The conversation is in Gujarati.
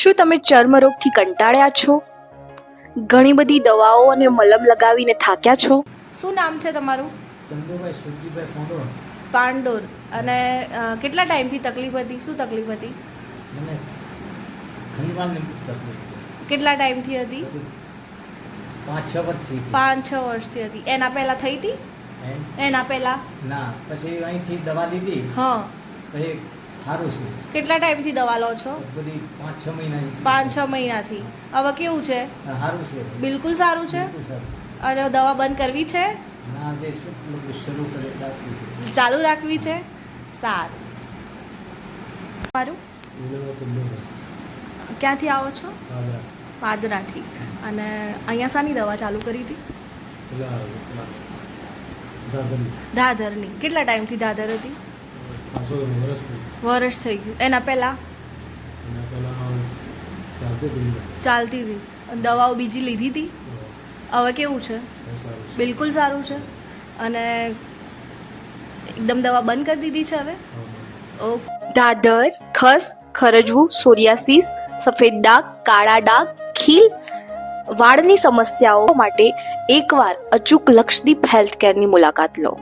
શું તમે ચર્મરોગથી કંટાળ્યા છો? ઘણી બધી દવાઓ અને મલમ લગાવીને થાક્યા છો? શું નામ છે તમારું? ચંદુભાઈ સુરજીભાઈ પાંડોર પાંડોર. અને કેટલા ટાઈમથી તકલીફ હતી? શું તકલીફ હતી? મને કેટલા ટાઈમથી હતી? પાંચ છ વર્ષથી હતી. પાંચ છ વર્ષથી હતી. એના પહેલાં થઈ હતી? એના પહેલાં? ના પછી અહીંથી દવા લીધી. હા. પછી સારું છે. કેટલા ટાઈમથી દવા લો છો? બધી પાંચ છ મહિના પાંચ છ મહિનાથી. હવે કેવું છે? સારું છે. બિલકુલ સારું છે? અને દવા બંધ કરવી છે? ચાલુ રાખવી છે? સારું. મારું? ક્યાંથી આવો છો? પાદરાથી અને અહીંયા શાની દવા ચાલુ કરી હતી? દાદરની. કેટલા ટાઈમથી દાદર હતી? વરસ થઈ ગયું. એના પહેલાં? ચાલતી હતી દવાઓ બીજી લીધી હતી? હવે કેવું છે? બિલકુલ સારું છે. અને એકદમ દવા બંધ કરી દીધી છે હવે? દાદર ખસ ખરજવું સોરિયાસિસ સફેદ ડાઘ કાળા ડાઘ ખીલ વાળની સમસ્યાઓ માટે એકવાર અચૂક લક્ષદીપ હેલ્થ કેરની મુલાકાત લો.